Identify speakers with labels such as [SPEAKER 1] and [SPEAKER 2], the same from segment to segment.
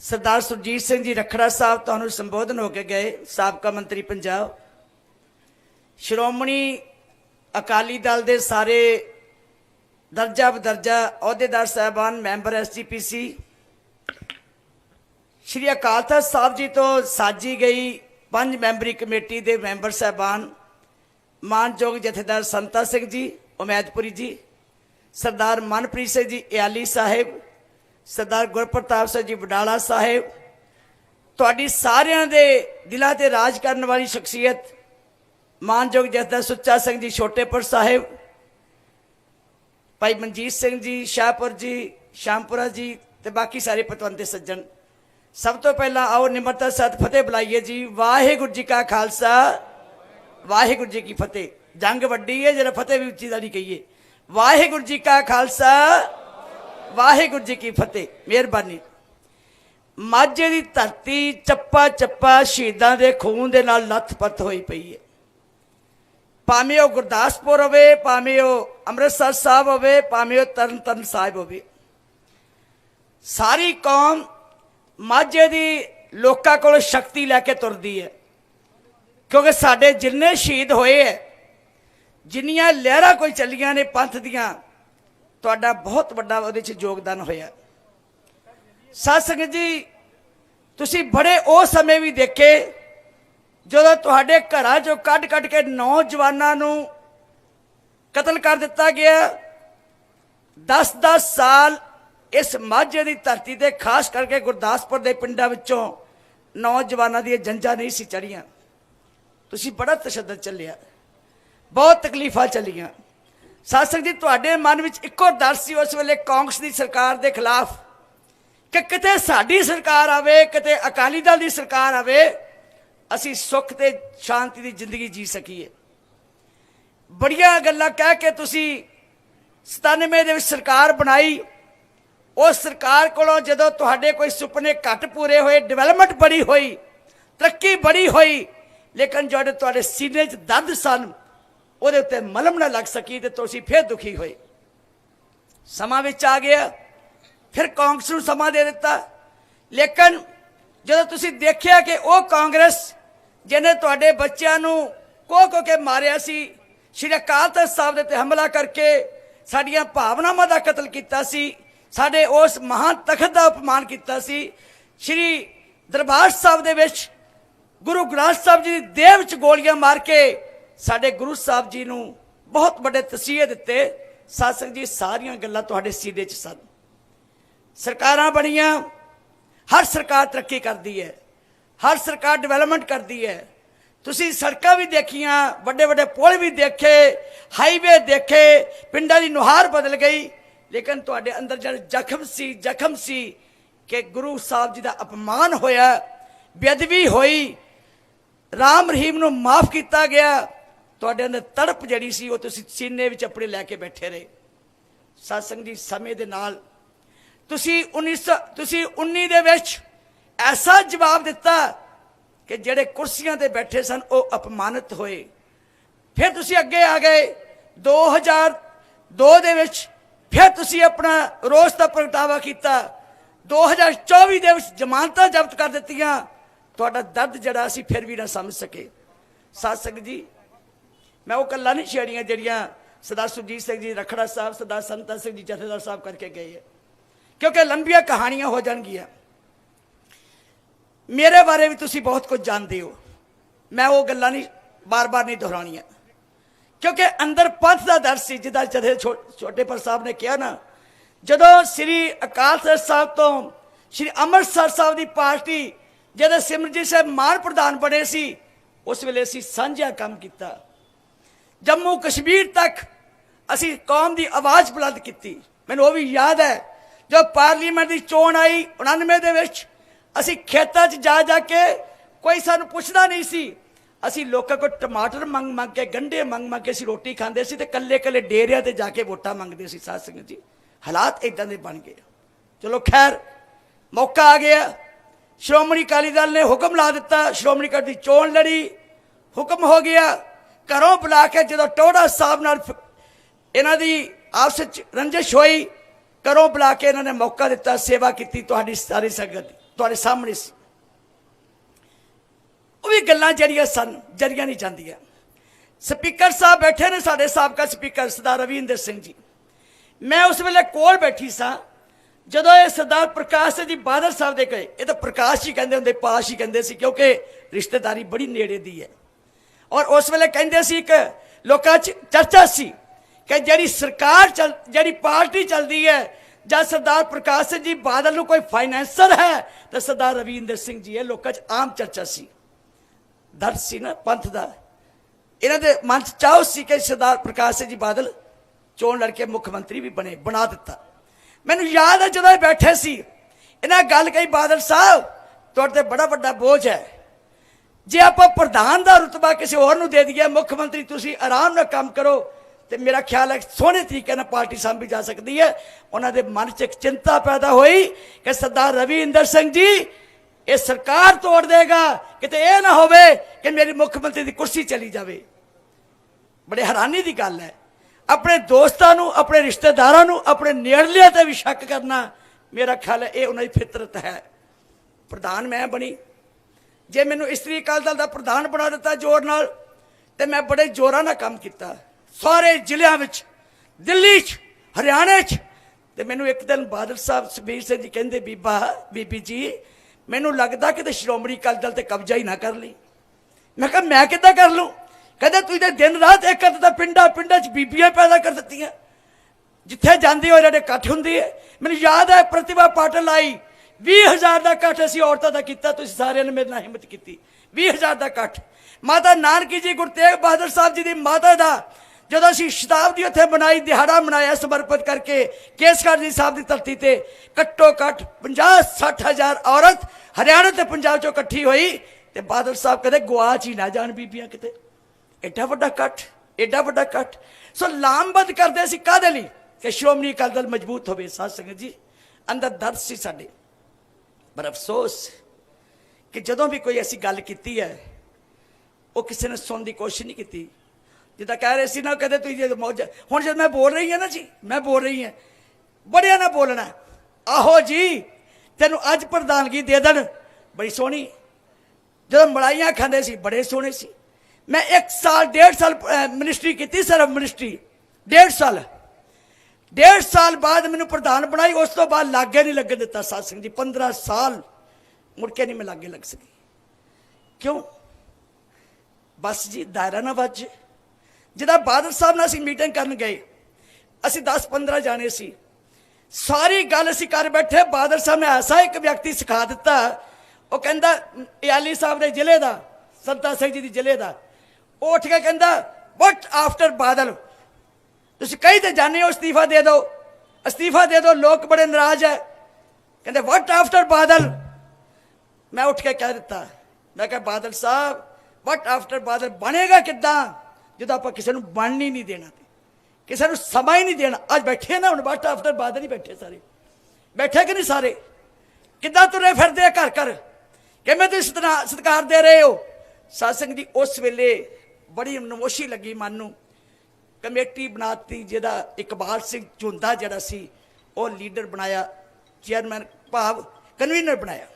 [SPEAKER 1] ਸਰਦਾਰ ਸੁਰਜੀਤ ਸਿੰਘ ਜੀ ਰਖੜਾ ਸਾਹਿਬ ਤੁਹਾਨੂੰ ਸੰਬੋਧਨ ਹੋ ਕੇ ਗਏ, ਸਾਬਕਾ ਮੰਤਰੀ ਪੰਜਾਬ। ਸ਼੍ਰੋਮਣੀ ਅਕਾਲੀ ਦਲ ਦੇ ਸਾਰੇ ਦਰਜਾ ਬਦਰਜਾ ਅਹੁਦੇਦਾਰ ਸਾਹਿਬਾਨ, ਮੈਂਬਰ ਐਸਜੀਪੀਸੀ ਸ਼੍ਰੀ ਅਕਾਲ ਤਖਤ ਸਾਹਿਬ ਜੀ ਤੋਂ ਸਾਜੀ ਗਈ ਪੰਜ ਮੈਂਬਰੀ ਕਮੇਟੀ ਦੇ ਮੈਂਬਰ ਸਾਹਿਬਾਨ, ਮਾਨਯੋਗ ਜਥੇਦਾਰ ਸੰਤਾ ਸਿੰਘ ਜੀ, ਉਮੈਦਪੁਰੀ ਜੀ, ਸਰਦਾਰ ਮਨਪ੍ਰੀਤ ਸਿੰਘ ਜੀ, ਇਆਲੀ ਸਾਹਿਬ ਸਰਦਾਰ ਗੁਰਪ੍ਰਤਾਪ ਸਿੰਘ ਜੀ ਵਡਾਲਾ ਸਾਹਿਬ, ਤੁਹਾਡੀ ਸਾਰਿਆਂ ਦੇ ਦਿਲਾਂ ਤੇ ਰਾਜ ਕਰਨ ਵਾਲੀ ਸ਼ਖਸੀਅਤ ਮਾਨਯੋਗ ਜਥੇਦਾਰ ਸੁੱਚਾ ਸਿੰਘ ਜੀ ਛੋਟੇਪੁਰ ਸਾਹਿਬ, ਭਾਈ ਮਨਜੀਤ ਸਿੰਘ ਜੀ, ਸ਼ਾਹਪੁਰ ਜੀ, ਸ਼ਾਮਪੁਰਾ ਜੀ ਤੇ ਬਾਕੀ ਸਾਰੇ ਪਤਵੰਤੇ ਸੱਜਣ। ਸਭ ਤੋਂ ਪਹਿਲਾਂ ਆਓ ਨਿਮਰਤਾ ਸਤ ਫਤਿਹ ਬੁਲਾਈਏ ਜੀ। ਵਾਹਿਗੁਰੂ ਜੀ ਕਾ ਖਾਲਸਾ, ਵਾਹਿਗੁਰੂ ਜੀ ਕੀ ਫਤਿਹ। ਜੰਗ ਵੱਡੀ ਹੈ ਜਿਹੜਾ ਫਤਿਹ ਵੀ ਉੱਚੀ ਦਾ ਨਹੀਂ ਕਹੀਏ। ਵਾਹਿਗੁਰੂ ਜੀ ਕਾ ਖਾਲਸਾ ਵਾਹਿਗੁਰੂ ਜੀ ਕੀ ਫਤਿਹ, ਮਿਹਰਬਾਨੀ। ਮਾਝੇ ਦੀ ਧਰਤੀ ਚੱਪਾ ਚੱਪਾ ਸ਼ਹੀਦਾਂ ਦੇ ਖੂਨ ਦੇ ਨਾਲ ਲੱਥਪੱਥ ਹੋਈ ਪਈ ਹੈ। ਭਾਵੇਂ ਉਹ ਗੁਰਦਾਸਪੁਰ ਹੋਵੇ, ਭਾਵੇਂ ਉਹ ਅੰਮ੍ਰਿਤਸਰ ਸਾਹਿਬ ਹੋਵੇ, ਭਾਵੇਂ ਉਹ ਤਰਨਤਾਰਨ ਸਾਹਿਬ ਹੋਵੇ। ਸਾਰੀ ਕੌਮ ਮਾਝੇ ਦੀ ਲੋਕਾਂ ਕੋਲ ਸ਼ਕਤੀ ਲੈ ਕੇ ਤੁਰਦੀ ਹੈ। ਕਿਉਂਕਿ ਸਾਡੇ ਜਿੰਨੇ ਸ਼ਹੀਦ ਹੋਏ ਹੈ, ਜਿੰਨੀਆਂ ਲਹਿਰਾਂ ਕੋਈ ਚੱਲੀਆਂ ਨੇ, ਪੰਥ ਦੀਆਂ ਤੁਹਾਡਾ ਬਹੁਤ ਵੱਡਾ ਉਹਦੇ 'ਚ ਯੋਗਦਾਨ ਹੋਇਆ। ਸਾਧ ਜੀ। ਤੁਸੀਂ ਬੜੇ ਉਹ ਸਮੇਂ ਵੀ ਦੇਖੇ, ਜਦੋਂ ਤੁਹਾਡੇ ਘਰਾਂ 'ਚੋਂ ਕੱਢ ਕੱਢ ਕੇ ਨੌਜਵਾਨਾਂ ਨੂੰ ਕਤਲ ਕਰ ਦਿੱਤਾ ਗਿਆ। 10-10 ਸਾਲ ਇਸ ਮਾਝੇ ਦੀ ਧਰਤੀ ਤੇ, ਖਾਸ ਕਰਕੇ ਗੁਰਦਾਸਪੁਰ ਦੇ ਪਿੰਡਾਂ ਵਿੱਚੋਂ ਨੌਜਵਾਨਾਂ ਦੀਆਂ ਜੰਜਾਂ ਨਹੀਂ ਸੀ ਚੜੀਆਂ ਤੁਸੀਂ ਬੜਾ ਤਸ਼ੱਦਦ ਚੱਲਿਆ। ਬਹੁਤ ਤਕਲੀਫਾਂ ਚੱਲੀਆਂ। ਸਾਸਕ ਜੀ, ਤੁਹਾਡੇ ਮਨ ਵਿੱਚ ਇੱਕੋ ਡਰ ਸੀ ਉਸ ਵੇਲੇ ਕਾਂਗਰਸ ਦੀ ਸਰਕਾਰ ਦੇ ਖਿਲਾਫ ਕਿ ਕਿਤੇ ਸਾਡੀ ਸਰਕਾਰ ਆਵੇ, ਕਿਤੇ ਅਕਾਲੀ ਦਲ ਦੀ ਸਰਕਾਰ ਆਵੇ, ਅਸੀਂ ਸੁੱਖ ਤੇ ਸ਼ਾਂਤੀ ਦੀ ਜ਼ਿੰਦਗੀ ਜੀ ਸਕੀਏ। ਬੜੀਆਂ ਗੱਲਾਂ ਕਹਿ ਕੇ ਤੁਸੀਂ 97 ਦੇ ਵਿੱਚ ਸਰਕਾਰ ਬਣਾਈ। ਉਸ ਸਰਕਾਰ ਕੋਲੋਂ ਜਦੋਂ ਤੁਹਾਡੇ ਕੋਈ ਸੁਪਨੇ ਘੱਟ ਪੂਰੇ ਹੋਏ ਡਿਵੈਲਪਮੈਂਟ ਬੜੀ ਹੋਈ, ਤਰੱਕੀ ਬੜੀ ਹੋਈ, ਲੇਕਿਨ ਜਿਹੜੇ ਤੁਹਾਡੇ ਸੀਨੇ 'ਚ ਦਰਦ ਸਨ ਉਹਦੇ ਉੱਤੇ ਮਲਮ ਨਾ ਲੱਗ ਸਕੀ ਤੇ ਤੁਸੀਂ ਫਿਰ ਦੁਖੀ ਹੋਏ। ਸਮਾਂ ਵਿੱਚ ਆ ਗਿਆ। ਫਿਰ ਕਾਂਗਰਸ ਨੂੰ ਸਮਾਂ ਦੇ ਦਿੱਤਾ। ਲੇਕਿਨ ਜਦੋਂ ਤੁਸੀਂ ਦੇਖਿਆ ਕਿ ਉਹ ਕਾਂਗਰਸ ਜਿਹਨੇ ਤੁਹਾਡੇ ਬੱਚਿਆਂ ਨੂੰ ਕੋ ਕੋ ਕੇ ਮਾਰਿਆ ਸੀ, ਸ਼੍ਰੀ ਅਕਾਲ ਤਖਤ ਸਾਹਿਬ ਦੇ ਤੇ ਹਮਲਾ ਕਰਕੇ ਸਾਡੀਆਂ ਭਾਵਨਾਵਾਂ ਦਾ ਕਤਲ ਕੀਤਾ ਸੀ, ਸਾਡੇ ਉਸ ਮਹਾਨ ਤਖਤ ਦਾ ਅਪਮਾਨ ਕੀਤਾ ਸੀ, ਸ਼੍ਰੀ ਦਰਬਾਰ ਸਾਹਿਬ ਦੇ ਵਿੱਚ ਗੁਰੂ ਗ੍ਰੰਥ ਸਾਹਿਬ ਜੀ ਦੀ ਦੇਹ ਵਿੱਚ ਗੋਲੀਆਂ ਮਾਰ ਕੇ ਸਾਡੇ ਗੁਰੂ ਸਾਹਿਬ ਜੀ ਨੂੰ ਬਹੁਤ ਵੱਡੇ ਤਸੀਹੇ ਦਿੱਤੇ। ਸਾਸੰਗ ਜੀ, ਸਾਰੀਆਂ ਗੱਲਾਂ ਤੁਹਾਡੇ ਸੀਨੇ 'ਚ ਸਨ। ਸਰਕਾਰਾਂ ਬਣੀਆਂ, ਹਰ ਸਰਕਾਰ ਤਰੱਕੀ ਕਰਦੀ ਹੈ, ਹਰ ਸਰਕਾਰ ਡਿਵੈਲਪਮੈਂਟ ਕਰਦੀ ਹੈ। ਤੁਸੀਂ ਸੜਕਾਂ ਵੀ ਦੇਖੀਆਂ, ਵੱਡੇ ਵੱਡੇ ਪੁਲ ਵੀ ਦੇਖੇ ਹਾਈਵੇ ਦੇਖੇ, ਪਿੰਡਾਂ ਦੀ ਨੁਹਾਰ ਬਦਲ ਗਈ। ਲੇਕਿਨ ਤੁਹਾਡੇ ਅੰਦਰ ਜਿਹੜਾ ਜ਼ਖਮ ਸੀ ਜ਼ਖਮ ਸੀ ਕਿ ਗੁਰੂ ਸਾਹਿਬ ਜੀ ਦਾ ਅਪਮਾਨ ਹੋਇਆ, ਬੇਅਦਬੀ ਹੋਈ, ਰਾਮ ਰਹੀਮ ਨੂੰ ਮਾਫ ਕੀਤਾ ਗਿਆ। ਤੁਹਾਡੇ ਅੰਦਰ ਤੜਪ ਜਿਹੜੀ ਸੀ, ਉਹ ਤੁਸੀਂ ਸੀਨੇ ਵਿੱਚ ਆਪਣੇ ਲੈ ਕੇ ਬੈਠੇ ਰਹੇ। ਸਤਸੰਗ ਜੀ, ਸਮੇਂ ਦੇ ਨਾਲ ਤੁਸੀਂ 1900 ਤੁਸੀਂ 19 ਦੇ ਵਿੱਚ ਐਸਾ ਜਵਾਬ ਦਿੱਤਾ ਕਿ ਜਿਹੜੇ ਕੁਰਸੀਆਂ ਤੇ ਬੈਠੇ ਸਨ, ਉਹ ਅਪਮਾਨਿਤ ਹੋਏ। ਫਿਰ ਤੁਸੀਂ ਅੱਗੇ ਆ ਗਏ 2002 ਦੇ ਵਿੱਚ ਫਿਰ ਤੁਸੀਂ ਆਪਣਾ ਰੋਸ ਦਾ ਪ੍ਰਗਟਾਵਾ ਕੀਤਾ। 2024 ਦੇ ਵਿੱਚ ਜ਼ਮਾਨਤਾਂ ਜ਼ਬਤ ਕਰ ਦਿੱਤੀਆਂ। ਤੁਹਾਡਾ ਦਰਦ ਜਿਹੜਾ ਅਸੀਂ ਫਿਰ ਵੀ ਨਾ ਸਮਝ ਸਕੇ। ਸਾਧ ਸੰਗਤ ਜੀ ਮੈਂ ਉਹ ਕੱਲਾ ਨਹੀਂ ਛੇੜੀਆਂ ਜਿਹੜੀਆਂ ਸਰਦਾਰ ਸੁਰਜੀਤ ਸਿੰਘ ਜੀ, ਰਖੜਾ ਸਾਹਿਬ ਸਰਦਾਰ ਸੰਤਾ ਸਿੰਘ ਜੀ, ਜਥੇਦਾਰ ਸਾਹਿਬ ਕਰਕੇ ਗਏ ਹੈ ਕਿਉਂਕਿ ਲੰਬੀਆਂ ਕਹਾਣੀਆਂ ਹੋ ਜਾਣਗੀਆਂ। ਮੇਰੇ ਬਾਰੇ ਵੀ ਤੁਸੀਂ ਬਹੁਤ ਕੁਝ ਜਾਣਦੇ ਹੋ। ਮੈਂ ਉਹ ਗੱਲਾਂ ਨਹੀਂ, ਬਾਰ-ਬਾਰ ਨਹੀਂ ਦੁਹਰਾਉਣੀਆਂ। ਕਿਉਂਕਿ ਅੰਦਰ ਪੰਥ ਦਾ ਦਰ ਸੀ ਜਿਹਦਾ ਜਥੇ ਛੋਟੇ ਪਰ ਸਾਹਿਬ ਨੇ ਕਿਹਾ ਨਾ, ਜਦੋਂ ਸ੍ਰੀ ਅਕਾਲ ਤਖਤ ਸਾਹਿਬ ਤੋਂ ਸ੍ਰੀ ਅੰਮ੍ਰਿਤਸਰ ਸਾਹਿਬ ਦੀ ਪਾਰਟੀ, ਜਦੋਂ ਸਿਮਰਜੀਤ ਸਾਹਿਬ ਮਾਨ ਪ੍ਰਧਾਨ ਬਣੇ ਸੀ, ਉਸ ਵੇਲੇ ਅਸੀਂ ਸਾਂਝਾ ਕੰਮ ਕੀਤਾ। ਜੰਮੂ ਕਸ਼ਮੀਰ ਤੱਕ ਅਸੀਂ ਕੌਮ ਦੀ ਆਵਾਜ਼ ਬੁਲੰਦ ਕੀਤੀ। ਮੈਨੂੰ ਉਹ ਵੀ ਯਾਦ ਹੈ, ਜਦੋਂ ਪਾਰਲੀਮੈਂਟ ਦੀ ਚੋਣ ਆਈ 99 ਦੇ ਵਿੱਚ, ਅਸੀਂ ਖੇਤਾਂ 'ਚ ਜਾ ਜਾ ਕੇ ਕੋਈ ਸਾਨੂੰ ਪੁੱਛਦਾ ਨਹੀਂ ਸੀ। ਅਸੀਂ ਲੋਕਾਂ ਕੋਲ ਟਮਾਟਰ ਮੰਗ ਮੰਗ ਕੇ, ਗੰਢੇ ਮੰਗ ਮੰਗ ਕੇ ਅਸੀਂ ਰੋਟੀ ਖਾਂਦੇ ਸੀ ਤੇ ਕੱਲੇ ਕੱਲੇ ਡੇਰਿਆਂ ਤੇ ਜਾ ਕੇ ਵੋਟਾਂ ਮੰਗਦੇ ਸੀ, ਸਾਧ ਸੰਗਤ ਜੀ। ਹਾਲਾਤ ਇਦਾਂ ਦੇ ਬਣ ਗਏ। ਚਲੋ ਖੈਰ, ਮੌਕਾ ਆ ਗਿਆ। ਸ਼੍ਰੋਮਣੀ ਅਕਾਲੀ ਦਲ ਨੇ ਹੁਕਮ ਲਾ ਦਿੱਤਾ, ਸ਼੍ਰੋਮਣੀ ਅਕਾਲੀ ਦੀ ਚੋਣ ਲੜੀ, ਹੁਕਮ ਹੋ ਗਿਆ। ਘਰੋਂ ਬੁਲਾ ਕੇ ਜਦੋਂ ਟੋੜਾ ਸਾਹਿਬ ਨਾਲ ਫ- ਇਹਨਾਂ ਦੀ ਆਪਸ ਵਿੱਚ ਰੰਜਿਸ਼ ਹੋਈ, ਘਰੋਂ ਬੁਲਾ ਕੇ ਇਹਨਾਂ ਨੇ ਮੌਕਾ ਦਿੱਤਾ, ਸੇਵਾ ਕੀਤੀ ਤੁਹਾਡੀ ਸਾਰੀ ਸੰਗਤ ਦੀ, ਤੁਹਾਡੇ ਸਾਹਮਣੇ ਸੀ ਉਹ ਵੀ ਗੱਲਾਂ ਜਿਹੜੀਆਂ ਸਨ, ਜਰੀਆਂ ਨਹੀਂ ਜਾਂਦੀਆਂ। ਸਪੀਕਰ ਸਾਹਿਬ ਬੈਠੇ ਨੇ ਸਾਡੇ ਸਾਬਕਾ ਸਪੀਕਰ, ਸਰਦਾਰ ਰਵਿੰਦਰ ਸਿੰਘ ਜੀ। ਮੈਂ ਉਸ ਵੇਲੇ ਕੋਲ ਬੈਠੀ ਸਾਂ, ਜਦੋਂ ਇਹ ਸਰਦਾਰ ਪ੍ਰਕਾਸ਼ ਸਿੰਘ ਜੀ ਬਾਦਲ ਸਾਹਿਬ ਦੇ ਗਏ ਇਹ ਤਾਂ ਪ੍ਰਕਾਸ਼ ਹੀ ਕਹਿੰਦੇ ਹੁੰਦੇ, ਪਾਸ਼ ਹੀ ਕਹਿੰਦੇ ਸੀ, ਕਿਉਂਕਿ ਰਿਸ਼ਤੇਦਾਰੀ ਬੜੀ ਨੇੜੇ ਦੀ ਹੈ। ਔਰ ਉਸ ਵੇਲੇ ਕਹਿੰਦੇ ਸੀ ਇੱਕ ਲੋਕਾਂ 'ਚ ਚਰਚਾ ਸੀ ਕਿ ਜਿਹੜੀ ਸਰਕਾਰ ਚੱਲ, ਜਿਹੜੀ ਪਾਰਟੀ ਚੱਲਦੀ ਹੈ, ਜਾਂ ਸਰਦਾਰ ਪ੍ਰਕਾਸ਼ ਸਿੰਘ ਜੀ ਬਾਦਲ ਨੂੰ ਕੋਈ ਫਾਈਨੈਂਸਰ ਹੈ, ਤਾਂ ਸਰਦਾਰ ਰਵਿੰਦਰ ਸਿੰਘ ਜੀ, ਇਹ ਲੋਕਾਂ 'ਚ ਆਮ ਚਰਚਾ ਸੀ। ਦਰਦ ਸੀ ਨਾ, ਪੰਥ ਦਾ। ਇਹਨਾਂ ਦੇ ਮਨ 'ਚ ਚਾਹ ਸੀ ਕਿ ਸਰਦਾਰ ਪ੍ਰਕਾਸ਼ ਸਿੰਘ ਜੀ ਬਾਦਲ ਚੋਣ ਲੜ ਕੇ ਮੁੱਖ ਮੰਤਰੀ ਵੀ ਬਣੇ, ਬਣਾ ਦਿੱਤਾ। ਮੈਨੂੰ ਯਾਦ ਹੈ ਜਦੋਂ ਇਹ ਬੈਠੇ ਸੀ, ਇਹਨਾਂ ਗੱਲ ਕਹੀ ਬਾਦਲ ਸਾਹਿਬ, ਤੁਹਾਡੇ ਤੇ ਬੜਾ ਵੱਡਾ ਬੋਝ ਹੈ। ਜੇ ਆਪਾਂ ਪ੍ਰਧਾਨ ਦਾ ਰੁਤਬਾ ਕਿਸੇ ਹੋਰ ਨੂੰ ਦੇ ਦਈਏ, ਮੁੱਖ ਮੰਤਰੀ ਤੁਸੀਂ ਆਰਾਮ ਨਾਲ ਕੰਮ ਕਰੋ, ਤੇ ਮੇਰਾ ਖਿਆਲ ਹੈ ਸੋਹਣੇ ਤਰੀਕੇ ਨਾਲ ਪਾਰਟੀ ਸਾਂਭੀ ਜਾ ਸਕਦੀ ਹੈ। ਉਹਨਾਂ ਦੇ ਮਨ 'ਚ ਇੱਕ ਚਿੰਤਾ ਪੈਦਾ ਹੋਈ ਕਿ ਸਰਦਾਰ ਰਵੀ ਇੰਦਰ ਸਿੰਘ ਜੀ, ਇਹ ਸਰਕਾਰ ਤੋੜ ਦੇਗਾ, ਕਿਤੇ ਇਹ ਨਾ ਹੋਵੇ ਕਿ ਮੇਰੀ ਮੁੱਖ ਮੰਤਰੀ ਦੀ ਕੁਰਸੀ ਚਲੀ ਜਾਵੇ। ਬੜੇ ਹੈਰਾਨੀ ਦੀ ਗੱਲ ਹੈ। ਆਪਣੇ ਦੋਸਤਾਂ ਨੂੰ, ਆਪਣੇ ਰਿਸ਼ਤੇਦਾਰਾਂ ਨੂੰ, ਆਪਣੇ ਨੇੜਲਿਆਂ ਤੇ ਵੀ ਸ਼ੱਕ ਕਰਨਾ, ਮੇਰਾ ਖਿਆਲ ਹੈ ਇਹ ਉਹਨਾਂ ਦੀ ਫਿਤਰਤ ਹੈ। ਪ੍ਰਧਾਨ ਮੈਂ ਬਣੀ ਜੇ ਮੈਨੂੰ ਇਸਤਰੀ ਅਕਾਲੀ ਦਲ ਦਾ ਪ੍ਰਧਾਨ ਬਣਾ ਦਿੱਤਾ ਜ਼ੋਰ ਨਾਲ, ਤੇ ਮੈਂ ਬੜੇ ਜ਼ੋਰਾਂ ਨਾਲ ਕੰਮ ਕੀਤਾ। ਸਾਰੇ ਜ਼ਿਲ੍ਹਿਆਂ ਵਿੱਚ, ਦਿੱਲੀ 'ਚ, ਹਰਿਆਣੇ 'ਚ। ਤੇ ਮੈਨੂੰ ਇੱਕ ਦਿਨ ਬਾਦਲ ਸਾਹਿਬ ਸੁਖਬੀਰ ਸਿੰਘ ਜੀ ਕਹਿੰਦੇ, ਬੀਬਾ, ਬੀਬੀ ਜੀ, ਮੈਨੂੰ ਲੱਗਦਾ ਕਿ ਤੇ ਸ਼੍ਰੋਮਣੀ ਅਕਾਲੀ ਦਲ ਤੇ ਕਬਜ਼ਾ ਹੀ ਨਾ ਕਰ ਲਈ। ਮੈਂ ਕਿਹਾ, ਮੈਂ ਕਿੱਦਾਂ ਕਰ ਲੂੰ? ਕਹਿੰਦੇ ਤੁਸੀਂ ਤੇ ਦਿਨ ਰਾਤ ਇੱਕ ਅੱਧ ਦਾ ਪਿੰਡਾਂ ਪਿੰਡਾਂ 'ਚ ਬੀਬੀਆਂ ਪੈਦਾ ਕਰ ਦਿੱਤੀਆਂ। ਜਿੱਥੇ ਜਾਂਦੇ ਹੋ ਜਿਹੜੇ ਇਕੱਠ ਹੁੰਦੀ ਹੈ। ਮੈਨੂੰ ਯਾਦ ਹੈ, ਪ੍ਰਤਿਭਾ ਪਾਟਲ ਆਈ। 20000 ਦਾ ਇਕੱਠ ਅਸੀਂ ਔਰਤਾਂ ਦਾ ਕੀਤਾ, ਤੁਸੀਂ ਸਾਰਿਆਂ ਨੇ ਮੇਰੇ ਨਾਲ ਹਿੰਮਤ ਕੀਤੀ। 20000 ਦਾ ਇਕੱਠ। ਮਾਤਾ ਨਾਨਕੀ ਜੀ, ਗੁਰੂ ਤੇਗ ਬਹਾਦਰ ਸਾਹਿਬ ਜੀ ਦੀ ਮਾਤਾ ਦਾ, ਜਦੋਂ ਅਸੀਂ ਸ਼ਤਾਬਦੀ ਉੱਥੇ ਬਣਾਈ ਦਿਹਾੜਾ ਮਨਾਇਆ, ਸਮਰਪਿਤ ਕਰਕੇ ਕੇਸਗੜ੍ਹ ਜੀ ਸਾਹਿਬ ਦੀ ਧਰਤੀ ਤੇ, ਘੱਟੋ ਘੱਟ 50 60000 ਔਰਤ ਹਰਿਆਣਾ ਤੇ ਪੰਜਾਬ ਚੋਂ ਇਕੱਠੀ ਹੋਈ ਤੇ ਬਾਦਲ ਸਾਹਿਬ ਕਦੇ ਗਵਾਚ ਹੀ ਨਾ ਜਾਣ ਬੀਬੀਆਂ ਕਿਤੇ। ਐਡਾ ਵੱਡਾ ਇਕੱਠ ਐਡਾ ਵੱਡਾ ਇਕੱਠ। ਸੋ ਲਾਮਬੰਦ ਕਰਦੇ ਸੀ ਕਾਦੇ ਲਈ? ਕਿ ਸ਼੍ਰੋਮਣੀ ਅਕਾਲੀ ਦਲ ਮਜ਼ਬੂਤ ਹੋਵੇ, ਸਾਧ ਸੰਗਤ ਜੀ, ਅੰਦਰ ਦਰਦ ਸੀ ਸਾਡੇ। ਪਰ ਅਫਸੋਸ ਕਿ ਜਦੋਂ ਵੀ ਕੋਈ ਐਸੀ ਗੱਲ ਕੀਤੀ ਹੈ, ਉਹ ਕਿਸੇ ਨੇ ਸੁਣਨ ਦੀ ਕੋਸ਼ਿਸ਼ ਨਹੀਂ ਕੀਤੀ। ਜਿੱਦਾਂ ਕਹਿ ਰਹੇ ਸੀ ਨਾ ਕਦੇ ਤੁਸੀਂ ਜੇ ਮੌਜ ਹੁਣ ਜਦ ਮੈਂ ਬੋਲ ਰਹੀ ਹਾਂ ਨਾ ਜੀ, ਮੈਂ ਬੋਲ ਰਹੀ ਹਾਂ, ਬੜਿਆ ਨਾ ਬੋਲਣਾ ਆਹੋ ਜੀ, ਤੈਨੂੰ ਅੱਜ ਪ੍ਰਧਾਨਗੀ ਦੇ ਦੇਣ। ਬੜੀ ਸੋਹਣੀ। ਜਦੋਂ ਮਲਾਈਆਂ ਖਾਂਦੇ ਸੀ, ਬੜੇ ਸੋਹਣੇ ਸੀ। ਮੈਂ 1 ਸਾਲ, ਡੇਢ ਸਾਲ ਮਿਨਿਸਟਰੀ ਕੀਤੀ ਸਿਰਫ ਮਿਨਿਸਟਰੀ ਡੇਢ ਸਾਲ। ਡੇਢ ਸਾਲ ਬਾਅਦ ਮੈਨੂੰ ਪ੍ਰਧਾਨ ਬਣਾਈ, ਉਸ ਤੋਂ ਬਾਅਦ ਲਾਗੇ ਨਹੀਂ ਲੱਗਣ ਦਿੱਤਾ ਸਾਧ ਸਿੰਘ ਜੀ। 15 ਸਾਲ ਮੁੜ ਕੇ ਨਹੀਂ ਮੈਂ ਲਾਗੇ ਲੱਗ ਸਕੀ। ਕਿਉਂ? ਬਸ ਜੀ, ਦਾਇਰਾ ਨਾ ਵੱਜ। ਜਿਹਦਾ ਬਾਦਲ ਸਾਹਿਬ ਨਾਲ ਅਸੀਂ ਮੀਟਿੰਗ ਕਰਨ ਗਏ, ਅਸੀਂ 10 15 ਜਾਣੇ ਸੀ। ਸਾਰੀ ਗੱਲ ਅਸੀਂ ਕਰ ਬੈਠੇ, ਬਾਦਲ ਸਾਹਿਬ ਨੇ ਐਸਾ ਇੱਕ ਵਿਅਕਤੀ ਸਿਖਾ ਦਿੱਤਾ। ਉਹ ਕਹਿੰਦਾ ਇਆਲੀ ਸਾਹਿਬ ਦੇ ਜ਼ਿਲ੍ਹੇ ਦਾ, ਸੰਤਾ ਸਿੰਘ ਜੀ ਦੀ ਜ਼ਿਲ੍ਹੇ ਦਾ। ਉਹ ਉੱਠ ਕੇ ਕਹਿੰਦਾ ਵਟ ਆਫਟਰ ਬਾਦਲ? ਤੁਸੀਂ ਕਹੀ ਤੇ ਜਾਣੇ ਹੋ, ਅਸਤੀਫਾ ਦੇ ਦਿਓ। ਅਸਤੀਫਾ ਦੇ ਦਿਓ, ਲੋਕ ਬੜੇ ਨਾਰਾਜ਼ ਹੈ ਕਹਿੰਦੇ ਵਟ ਆਫਟਰ ਬਾਦਲ? ਮੈਂ ਉੱਠ ਕੇ ਕਹਿ ਦਿੱਤਾ। ਮੈਂ ਕਿਹਾ, ਬਾਦਲ ਸਾਹਿਬ ਵਟ ਆਫਟਰ ਬਾਦਲ ਬਣੇਗਾ ਕਿੱਦਾਂ? ਜਦੋਂ ਆਪਾਂ ਕਿਸੇ ਨੂੰ ਬਣਨ ਹੀ ਨਹੀਂ ਦੇਣਾ ਕਿਸੇ ਨੂੰ ਸਮਾਂ ਹੀ ਨਹੀਂ ਦੇਣਾ। ਅੱਜ ਬੈਠੇ ਨਾ ਹੁਣ ਵਟ ਆਫਟਰ ਬਾਦਲ ਹੀ ਬੈਠੇ ਸਾਰੇ। ਬੈਠੇ ਕਿ ਨਹੀਂ ਸਾਰੇ? ਕਿੱਦਾਂ ਤੁਰੇ ਫਿਰਦੇ ਆ ਘਰ ਘਰ? ਕਿਵੇਂ ਤੁਸੀਂ ਸਤਨਾ- ਸਤਿਕਾਰ ਦੇ ਰਹੇ ਹੋ? ਸਾਧ ਸੰਗਤ ਜੀ, ਉਸ ਵੇਲੇ ਬੜੀ ਨਮੋਸ਼ੀ ਲੱਗੀ ਮਨ ਨੂੰ। ਕਮੇਟੀ ਬਣਾਤੀ, ਜਿਹਦਾ ਇਕਬਾਲ ਸਿੰਘ ਝੁੰਦਾ ਜਿਹੜਾ ਸੀ, ਉਹ ਲੀਡਰ ਬਣਾਇਆ, ਚੇਅਰਮੈਨ ਭਾਵ ਕਨਵੀਨਰ ਬਣਾਇਆ।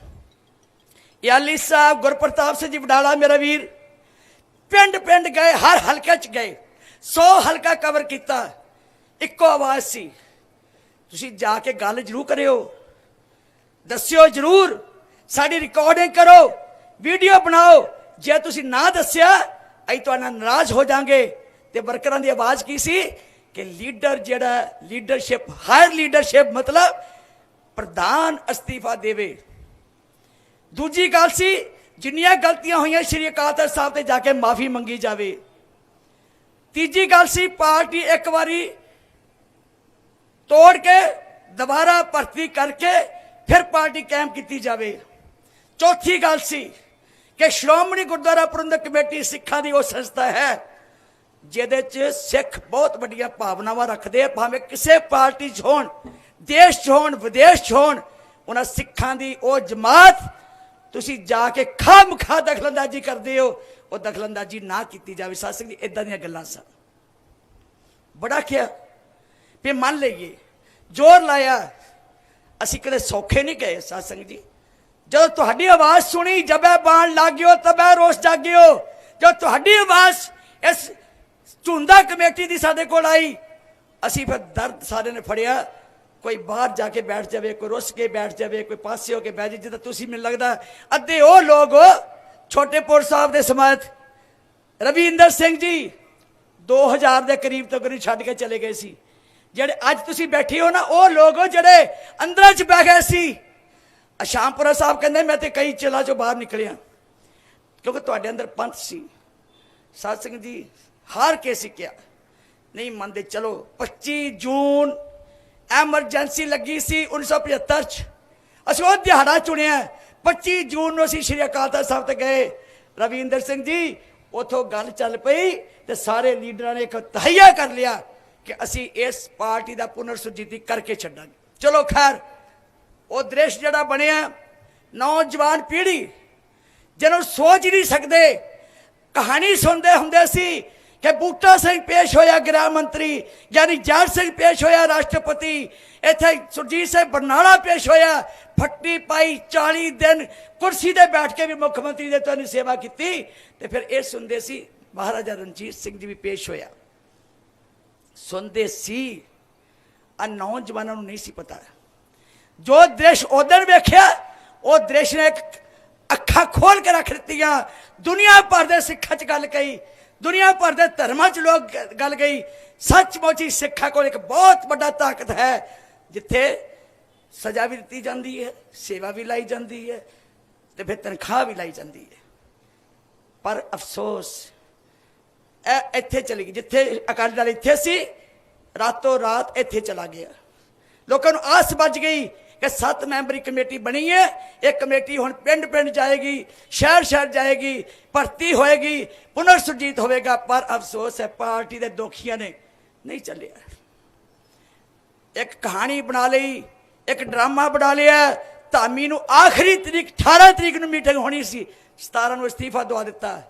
[SPEAKER 1] ਯਾਲੀ ਸਾਹਿਬ, ਗੁਰਪ੍ਰਤਾਪ ਸਿੰਘ ਜੀ ਵਡਾਲਾ, ਮੇਰਾ ਵੀਰ, ਪਿੰਡ ਪਿੰਡ ਗਏ, ਹਰ ਹਲਕੇ ਚ ਗਏ 100 ਹਲਕਾ ਕਵਰ ਕੀਤਾ, ਇੱਕੋ ਆਵਾਜ਼ ਸੀ, ਤੁਸੀਂ ਜਾ ਕੇ ਗੱਲ ਜ਼ਰੂਰ ਕਰਿਓ, ਦੱਸਿਓ ਜ਼ਰੂਰ, ਸਾਡੀ ਰਿਕਾਰਡਿੰਗ ਕਰੋ ਵੀਡੀਓ ਬਣਾਓ, ਜੇ ਤੁਸੀਂ ਨਾ ਦੱਸਿਆ, ਅਸੀਂ ਤੁਹਾਡਾ ਨਾਰਾਜ਼ ਹੋ ਜਾਾਂਗੇ। ਤੇ ਵਰਕਰਾਂ ਦੀ ਆਵਾਜ਼ ਕੀ ਸੀ? ਕਿ ਲੀਡਰ ਜਿਹੜਾ ਲੀਡਰਸ਼ਿਪ ਹਾਇਰ ਲੀਡਰਸ਼ਿਪ ਮਤਲਬ ਪ੍ਰਧਾਨ ਅਸਤੀਫਾ ਦੇਵੇ। ਦੂਜੀ ਗੱਲ ਸੀ, ਜਿੰਨੀਆਂ ਗਲਤੀਆਂ ਹੋਈਆਂ ਸ਼੍ਰੀ ਅਕਾਲ ਤਖਤ ਸਾਹਿਬ ਤੇ ਜਾ ਕੇ ਮਾਫੀ ਮੰਗੀ ਜਾਵੇ। ਤੀਜੀ ਗੱਲ ਸੀ, ਪਾਰਟੀ ਇੱਕ ਵਾਰੀ ਤੋੜ ਕੇ ਦੁਬਾਰਾ ਭਰਤੀ ਕਰਕੇ ਫਿਰ ਪਾਰਟੀ ਕਾਇਮ ਕੀਤੀ ਜਾਵੇ। ਚੌਥੀ ਗੱਲ ਸੀ ਕਿ ਸ਼੍ਰੋਮਣੀ ਗੁਰਦੁਆਰਾ ਪ੍ਰਬੰਧਕ ਕਮੇਟੀ ਸਿੱਖਾਂ ਦੀ ਉਹ ਸੰਸਥਾ ਹੈ। ਜਿਹਦੇ 'ਚ ਸਿੱਖ ਬਹੁਤ ਵੱਡੀਆਂ ਭਾਵਨਾਵਾਂ ਰੱਖਦੇ ਆ, ਭਾਵੇਂ ਕਿਸੇ ਪਾਰਟੀ 'ਚ ਹੋਣ, ਦੇਸ਼ 'ਚ ਹੋਣ, ਵਿਦੇਸ਼ 'ਚ ਹੋਣ, ਉਹਨਾਂ ਸਿੱਖਾਂ ਦੀ ਉਹ ਜਮਾਤ, ਤੁਸੀਂ ਜਾ ਕੇ ਖਾਮ ਖਾ ਦਖਲਅੰਦਾਜ਼ੀ ਕਰਦੇ ਹੋ, ਉਹ ਦਖਲਅੰਦਾਜ਼ੀ ਨਾ ਕੀਤੀ ਜਾਵੇ। ਸਾਧ ਸੰਗਤ ਜੀ ਇਦਾਂ ਦੀਆਂ ਗੱਲਾਂ ਸਨ। ਬੜਾ ਕਿਹਾ ਵੀ ਮੰਨ ਲਈਏ, ਜ਼ੋਰ ਲਾਇਆ, ਅਸੀਂ ਕਦੇ ਸੌਖੇ ਨਹੀਂ ਗਏ ਸਾਧ ਸੰਗਤ ਜੀ। ਜਦੋਂ ਤੁਹਾਡੀ ਆਵਾਜ਼ ਸੁਣੀ ਜਬੈ ਬਾਣ ਲੱਗਿਓ ਤਬੈ ਰੋਸ ਜਾਗਿਓ। ਜਦੋਂ ਤੁਹਾਡੀ ਆਵਾਜ਼ ਇਸ ਝੁੰਦਾ ਕਮੇਟੀ ਦੀ ਸਾਡੇ ਕੋਲ ਆਈ। ਅਸੀਂ ਫਿਰ ਦਰਦ ਸਾਰੇ ਨੇ ਫੜਿਆ। ਕੋਈ ਬਾਹਰ ਜਾ ਕੇ ਬੈਠ ਜਾਵੇ, ਕੋਈ ਰੁੱਸ ਕੇ ਬੈਠ ਜਾਵੇ, ਕੋਈ ਪਾਸੇ ਹੋ ਕੇ ਬੈਠ ਜਾਵੇ, ਜਿੱਦਾਂ ਤੁਸੀਂ ਮੈਨੂੰ ਲੱਗਦਾ, ਅੱਧੇ ਉਹ ਲੋਕ ਛੋਟੇਪੁਰ ਸਾਹਿਬ ਦੇ ਸਮਾਤ ਰਵਿੰਦਰ ਸਿੰਘ ਜੀ 2000 ਦੇ ਕਰੀਬ ਤੋਂ ਨਹੀਂ ਛੱਡ ਕੇ ਚਲੇ ਗਏ ਸੀ। ਜਿਹੜੇ ਅੱਜ ਤੁਸੀਂ ਬੈਠੇ ਹੋ ਨਾ, ਉਹ ਲੋਕ ਹੋ ਜਿਹੜੇ ਅੰਦਰਾਂ ਚ ਬਹਿ ਗਏ ਸੀ। ਅਸ਼ਾਮਪੁਰਾ ਸਾਹਿਬ ਕਹਿੰਦੇ, ਮੈਂ ਤੇ ਕਈ ਚਲਾ ਚੋਂ ਬਾਹਰ ਨਿਕਲਿਆ। ਕਿਉਂਕਿ ਤੁਹਾਡੇ ਅੰਦਰ ਪੰਥ ਸੀ। ਸਾਧ ਸਿੰਘ ਜੀ ਹਾਰ ਕੇ ਸਿੱਕਿਆ ਨਹੀਂ ਮੰਨਦੇ, ਚਲੋ 25 ਜੂਨ ਐਮਰਜੈਂਸੀ ਲੱਗੀ ਸੀ 1975 ਚ। ਅਸੀਂ ਉਹ ਦਿਹਾੜਾ ਚੁਣਿਆ। 25 ਜੂਨ ਨੂੰ ਅਸੀਂ ਸ਼੍ਰੀ ਅਕਾਲ ਤਖਤ ਸਾਹਿਬ ਤੇ ਗਏ। ਰਵਿੰਦਰ ਸਿੰਘ ਜੀ, ਉਥੋਂ ਗੱਲ ਚੱਲ ਪਈ ਤੇ ਸਾਰੇ ਲੀਡਰਾਂ ਨੇ ਇੱਕ ਤਹਈਆ ਕਰ ਲਿਆ ਕਿ ਅਸੀਂ ਇਸ ਪਾਰਟੀ ਦਾ ਪੁਨਰ ਸੁਰਜੀਤੀ ਕਰਕੇ ਛੱਡਾਂਗੇ। ਚਲੋ ਖੈਰ, ਉਹ ਦ੍ਰਿਸ਼ ਜਿਹੜਾ ਬਣਿਆ, ਨੌਜਵਾਨ ਪੀੜ੍ਹੀ, ਜਿਹਨੂੰ ਸੋਚ ਹੀ ਨਹੀਂ ਸਕਦੇ, ਕਹਾਣੀ ਸੁਣਦੇ ਹੁੰਦੇ ਸੀ ਕਿ ਬੂਟਾ ਸਿੰਘ ਪੇਸ਼ ਹੋਇਆ ਗ੍ਰਹਿ ਮੰਤਰੀ ਯਾਨੀ ਜੱਟ ਸਿੰਘ ਪੇਸ਼ ਹੋਇਆ ਰਾਸ਼ਟਰਪਤੀ ਇੱਥੇ ਸੁਰਜੀਤ ਸਿੰਘ ਬਰਨਾਲਾ ਪੇਸ਼ ਹੋਇਆ ਫੱਟੀ ਪਾਈ 40 ਦਿਨ ਕੁਰਸੀ ਤੇ ਬੈਠ ਕੇ ਵੀ ਮੁੱਖ ਮੰਤਰੀ ਦੇ ਤੁਹਾਨੂੰ ਸੇਵਾ ਕੀਤੀ ਤੇ ਫਿਰ ਇਹ ਸੁਣਦੇ ਸੀ ਮਹਾਰਾਜਾ ਰਣਜੀਤ ਸਿੰਘ ਜੀ ਵੀ ਪੇਸ਼ ਹੋਇਆ ਸੁਣਦੇ ਸੀ ਆ ਨੌਜਵਾਨਾਂ ਨੂੰ ਨਹੀਂ ਸੀ ਪਤਾ ਜੋ ਦ੍ਰਿਸ਼ ਉਧਰ ਵੇਖਿਆ ਉਹ ਦ੍ਰਿਸ਼ ਨੇ ਅੱਖਾਂ ਖੋਲ ਕੇ ਰੱਖ ਦਿੱਤੀਆਂ ਦੁਨੀਆ ਭਰ ਦੇ ਸਿੱਖਾਂ 'ਚ ਗੱਲ ਕਹੀ ਦੁਨੀਆ ਭਰ ਦੇ ਧਰਮਾਂ 'ਚ ਲੋਕ ਗ- ਗੱਲ ਗਈ। ਸੱਚਮੁੱਚ ਹੀ ਸਿੱਖਾਂ ਕੋਲ ਇੱਕ ਬਹੁਤ ਵੱਡਾ ਤਾਕਤ ਹੈ, ਜਿੱਥੇ ਸਜ਼ਾ ਵੀ ਦਿੱਤੀ ਜਾਂਦੀ ਹੈ, ਸੇਵਾ ਵੀ ਲਾਈ ਜਾਂਦੀ ਹੈ ਤੇ ਫਿਰ ਤਨਖਾਹ ਵੀ ਲਾਈ ਜਾਂਦੀ ਹੈ। ਪਰ ਅਫਸੋਸ, ਇਹ ਇੱਥੇ ਚਲੀ ਗਈ। ਜਿੱਥੇ ਅਕਾਲੀ ਦਲ ਇੱਥੇ ਸੀ, ਰਾਤੋਂ ਰਾਤ ਇੱਥੇ ਚਲਾ ਗਿਆ। ਲੋਕਾਂ ਨੂੰ ਆਸ ਵੱਜ ਗਈ ਕਿ ਸੱਤ ਮੈਂਬਰੀ ਕਮੇਟੀ ਬਣੀ ਹੈ। ਇਹ ਕਮੇਟੀ ਹੁਣ ਪਿੰਡ ਪਿੰਡ ਜਾਏਗੀ ਸ਼ਹਿਰ ਸ਼ਹਿਰ ਜਾਏਗੀ, ਭਰਤੀ ਹੋਏਗੀ ਪੁਨਰ ਸੁਰਜੀਤ ਹੋਵੇਗਾ, ਪਰ ਅਫਸੋਸ ਹੈ, ਪਾਰਟੀ ਦੇ ਦੋਖੀਆਂ ਨੇ ਨਹੀਂ ਚੱਲਿਆ। ਇੱਕ ਕਹਾਣੀ ਬਣਾ ਲਈ, ਇੱਕ ਡਰਾਮਾ ਬਣਾ ਲਿਆ। ਧਾਮੀ ਨੂੰ ਆਖਰੀ ਤਰੀਕ 18 ਤਰੀਕ ਨੂੰ ਮੀਟਿੰਗ ਹੋਣੀ ਸੀ। 17 ਨੂੰ ਅਸਤੀਫਾ ਦਵਾ ਦਿੱਤਾ।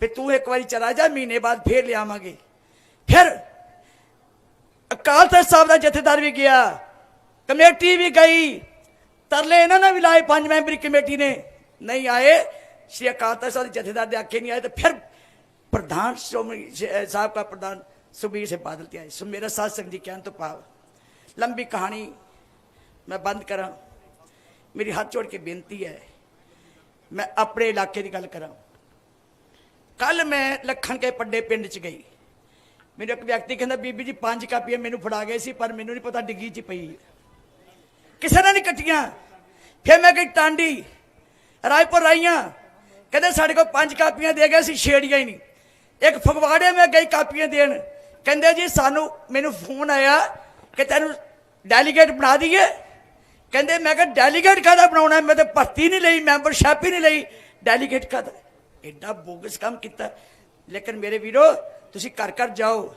[SPEAKER 1] ਫਿਰ ਤੂੰ ਇੱਕ ਵਾਰੀ ਚਲਾ ਜਾ, ਮਹੀਨੇ ਬਾਅਦ ਫੇਰ ਲਿਆਵਾਂਗੇ। ਫਿਰ ਅਕਾਲ ਤਖਤ ਸਾਹਿਬ ਦਾ ਜਥੇਦਾਰ ਵੀ ਗਿਆ। ਕਮੇਟੀ ਵੀ ਗਈ ਤਰਲੇ ਇਹਨਾਂ ਨੇ ਵੀ ਲਾਏ ਪੰਜ ਮੈਂਬਰੀ ਕਮੇਟੀ ਨੇ ਨਹੀਂ ਆਏ ਸ਼੍ਰੀ ਅਕਾਲ ਤਖਤ ਸਾਹਿਬ ਦੇ ਜਥੇਦਾਰ ਦੇ ਆਖੇ ਨਹੀਂ ਆਏ ਤੇ ਫਿਰ ਪ੍ਰਧਾਨ ਸ਼੍ਰੋਮਣੀ ਸ਼- ਸਾਹਿਬ ਦਾ ਪ੍ਰਧਾਨ ਸੁਬੀਰ ਸੇ ਬਾਦਲ ਤੇ ਆਏ ਸੋ ਮੇਰਾ ਸਾਧ ਸੰਗਤ ਜੀ ਕਹਿਣ ਤੋਂ ਭਾਵ ਲੰਬੀ ਕਹਾਣੀ ਮੈਂ ਬੰਦ ਕਰਾਂ ਮੇਰੀ ਹੱਥ ਜੋੜ ਕੇ ਬੇਨਤੀ ਹੈ ਮੈਂ ਆਪਣੇ ਇਲਾਕੇ ਦੀ ਗੱਲ ਕਰਾਂ ਕੱਲ ਮੈਂ ਲੱਖਣ ਕੇ ਪੱਡੇ ਪਿੰਡ ਚ ਗਈ ਮੈਨੂੰ ਇੱਕ ਵਿਅਕਤੀ ਕਹਿੰਦਾ ਬੀਬੀ ਜੀ ਪੰਜ ਕਾਪੀਆਂ ਮੈਨੂੰ ਫੜਾ ਗਏ ਸੀ ਪਰ ਮੈਨੂੰ ਨਹੀਂ ਪਤਾ ਡਿੱਗੀ ਚ ਪਈ ਹੈ। ਕਿਸੇ ਨੇ ਨਹੀਂ ਕੱਟੀਆਂ। ਫਿਰ ਮੈਂ ਗਈ ਟਾਂਡੀ, ਰਾਏਪੁਰ ਆਈਆਂ ਕਹਿੰਦੇ ਸਾਡੇ ਕੋਲ ਪੰਜ ਕਾਪੀਆਂ ਦੇ ਗਏ ਸੀ ਛੇੜੀਆਂ ਹੀ ਨਹੀਂ। ਇੱਕ ਫਗਵਾੜੇ ਮੈਂ ਗਈ ਕਾਪੀਆਂ ਦੇਣ। ਕਹਿੰਦੇ ਜੀ, ਸਾਨੂੰ, ਮੈਨੂੰ ਫੋਨ ਆਇਆ ਕਿ ਤੈਨੂੰ ਡੈਲੀਗੇਟ ਬਣਾ ਦਈਏ। ਕਹਿੰਦੇ, ਮੈਂ ਕਿਹਾ ਡੈਲੀਗੇਟ ਕਾਹਦਾ ਬਣਾਉਣਾ? ਮੈਂ ਤਾਂ ਭਰਤੀ ਨਹੀਂ ਲਈ ਮੈਂਬਰਸ਼ਿਪ ਹੀ ਨਹੀਂ ਲਈ। ਡੈਲੀਗੇਟ ਕਾਹਦਾ? ਐਡਾ ਬੋਗਸ ਕੰਮ ਕੀਤਾ। ਲੇਕਿਨ ਮੇਰੇ ਵੀਰੋ, ਤੁਸੀਂ ਘਰ ਘਰ ਜਾਓ,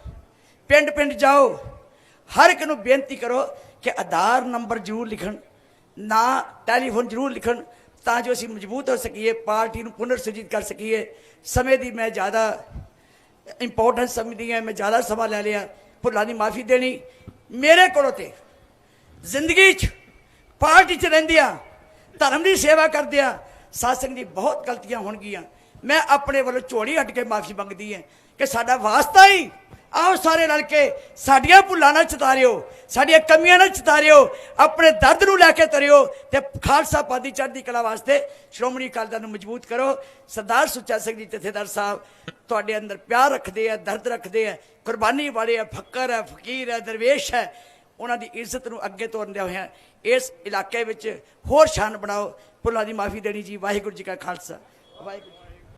[SPEAKER 1] ਪਿੰਡ ਪਿੰਡ ਜਾਓ। ਹਰ ਇੱਕ ਨੂੰ ਬੇਨਤੀ ਕਰੋ ਕਿ ਆਧਾਰ ਨੰਬਰ ਜ਼ਰੂਰ ਲਿਖਣ ਨਾ ਟੈਲੀਫੋਨ ਜ਼ਰੂਰ ਲਿਖਣ ਤਾਂ ਜੋ ਅਸੀਂ ਮਜ਼ਬੂਤ ਹੋ ਸਕੀਏ ਪਾਰਟੀ ਨੂੰ ਪੁਨਰ ਸੁਰਜੀਤ ਕਰ ਸਕੀਏ ਸਮੇਂ ਦੀ ਮੈਂ ਜ਼ਿਆਦਾ ਇੰਪੋਰਟੈਂਸ ਸਮਝਦੀ ਹਾਂ ਮੈਂ ਜ਼ਿਆਦਾ ਸਮਾਂ ਲੈ ਲਿਆ ਭੁੱਲਾਂ ਦੀ ਮਾਫੀ ਦੇਣੀ ਮੇਰੇ ਕੋਲੋਂ ਤੇ ਜ਼ਿੰਦਗੀ 'ਚ ਪਾਰਟੀ 'ਚ ਰਹਿੰਦਿਆਂ ਧਰਮ ਦੀ ਸੇਵਾ ਕਰਦਿਆਂ ਸਾਸੰਗ ਦੀ ਬਹੁਤ ਗਲਤੀਆਂ ਹੋਣਗੀਆਂ ਮੈਂ ਆਪਣੇ ਵੱਲੋਂ ਝੋਲੀ ਹੱਟ ਕੇ ਮਾਫੀ ਮੰਗਦੀ ਹਾਂ ਕਿ ਸਾਡਾ ਵਾਸਤਾ ਹੀ ਆਓ ਸਾਰੇ ਰਲ ਕੇ ਸਾਡੀਆਂ ਭੁੱਲਾਂ ਨਾਲ ਚਤਾਰਿਓ, ਸਾਡੀਆਂ ਕਮੀਆਂ ਨਾਲ ਚਤਾਰਿਓ, ਆਪਣੇ ਦਰਦ ਨੂੰ ਲੈ ਕੇ ਤਰਿਓ ਤੇ ਖਾਲਸਾ ਪੰਥ ਦੀ ਚੜ੍ਹਦੀ ਕਲਾ ਵਾਸਤੇ ਸ਼੍ਰੋਮਣੀ ਅਕਾਲੀ ਦਲ ਨੂੰ ਮਜ਼ਬੂਤ ਕਰੋ। ਸਰਦਾਰ ਸੁੱਚਾ ਸਿੰਘ ਜੀ, ਜਥੇਦਾਰ ਸਾਹਿਬ, ਤੁਹਾਡੇ ਅੰਦਰ ਪਿਆਰ ਰੱਖਦੇ ਆ, ਦਰਦ ਰੱਖਦੇ ਆ, ਕੁਰਬਾਨੀ ਵਾਲੇ ਆ, ਫੱਕਰ ਹੈ ਫਕੀਰ ਹੈ ਦਰਵੇਸ਼ ਹੈ ਉਹਨਾਂ ਦੀ ਇੱਜ਼ਤ ਨੂੰ ਅੱਗੇ ਤੋਰਦੇ ਹੋਇਆ ਇਸ ਇਲਾਕੇ ਵਿੱਚ ਹੋਰ ਸ਼ਾਨ ਬਣਾਓ। ਭੁੱਲਾਂ ਦੀ ਮਾਫੀ ਦੇਣੀ ਜੀ, ਵਾਹਿਗੁਰੂ ਜੀ ਕਾ ਖਾਲਸਾ, ਵਾਹਿਗੁਰੂ